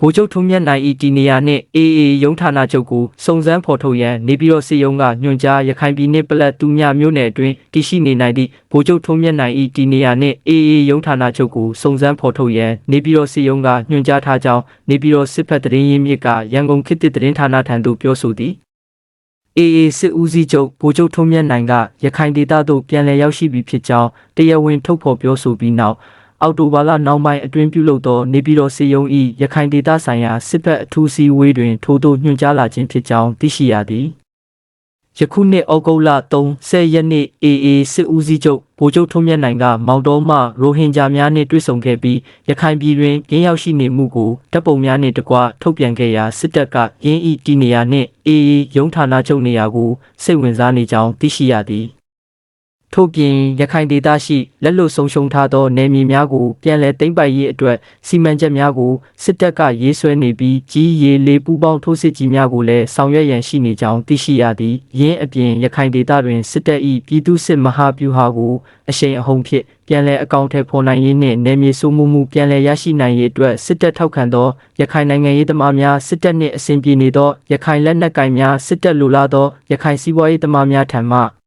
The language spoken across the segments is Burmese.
ဗိုလ်ချုပ်ထုံးမြတ်နိုင်၏ဒီနေရာနှင့် AA ရုံးဌာနချုပ်ကိုစုံစမ်းဖော်ထုတ်ရန်နေပြည်တော်စစ်ရုံးကညွှန်ကြားရခိုင်ပြည်နှင့်ပလက်တူမြမြို့နယ်အတွင်းတည်ရှိနေနိုင်သည့်ဗိုလ်ချုပ်ထုံးမြတ်နိုင်၏ဒီနေရာနှင့် AA ရုံးဌာနချုပ်ကိုစုံစမ်းဖော်ထုတ်ရန်နေပြည်တော်စစ်ရုံးကညွှန်ကြားထားကြောင်းနေပြည်တော်စစ်ဖက်သတင်းရင်းမြစ်ကရန်ကုန်ခေတ်သစ်သတင်းဌာနထံသို့ပြောဆိုသည် AA စစ်ဦးစီးချုပ်ဗိုလ်ချုပ်ထုံးမြတ်နိုင်ကရခိုင်ဒေသသို့ပြန်လည်ရောက်ရှိပြီဖြစ်ကြောင်းတရားဝင်ထုတ်ဖော်ပြောဆိုပြီးနောက် အော်တိုဘာလနောက်ပိုင်းအတွင်းပြုလုပ်သောနေပြည်တော်စီယုံ၏ရခိုင်ဒေသဆိုင်ရာစစ်ဘက်အထူးစီဝေးတွင်ထိုးသို့ညွှန်ကြားလာခြင်းဖြစ်ကြောင်းသိရှိရသည်ယခုနှစ်ဩဂုတ်လ30ရက်နေ့ AA စစ်ဦးစီးချုပ်ဗိုလ်ချုပ်ထုံးမြတ်နိုင်ကမောင်တော်မှရိုဟင်ဂျာများနှင့်တွေ့ဆုံခဲ့ပြီးရခိုင်ပြည်တွင်ရင်းရောက်ရှိနေမှုကိုတပ်ပုံများနှင့်တကွထုတ်ပြန်ခဲ့ရာစစ်တပ်ကရင်းဤတီနေရာနှင့် AA ရုံးဌာနချုပ်နေရာကိုစိတ်ဝင်စားနေကြောင်းသိရှိရသည် ထို့ပြင်ရခိုင်ဒေသရှိလက်လွတ်ဆုံးရှုံးထားသောနယ်မြေများကိုပြန်လည်သိမ်းပိုက်ရေးအတွက်စီမံချက်များကိုစစ်တပ်ကရေးဆွဲနေပြီးကြီးရေလေးပူးပေါင်းထိုးစစ်ကြီးများကိုလည်းဆောင်ရွက်ရန်ရှိနေကြောင်းသိရှိရသည်ယင်းအပြင်ရခိုင်ဒေသတွင်စစ်တပ်၏ပြည်သူ့စစ်မဟာဗျူဟာကိုအရှိန်အဟုန်ဖြင့်ပြန်လည်အကောင့်ထဲပေါ်နိုင်ရေးနှင့်နယ်မြေစိုးမိုးမှုပြန်လည်ရရှိနိုင်ရေးအတွက်စစ်တပ်ထောက်ခံသောရခိုင်နိုင်ငံရေးသမားများစစ်တပ်နှင့်အစဉ်ပြေနေသောရခိုင်လက်နက်ကိုင်များစစ်တပ်လိုလားသောရခိုင်စီးပွားရေးသမားများထံမှ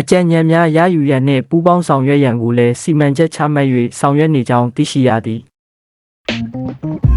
အကြံဉာဏ်များရယူရန်နှင့်ပူးပေါင်းဆောင်ရွက်ရန်ကိုလည်းစီမံချက်ချမှတ်၍ဆောင်ရွက်နေကြောင်းသိရှိရသည်။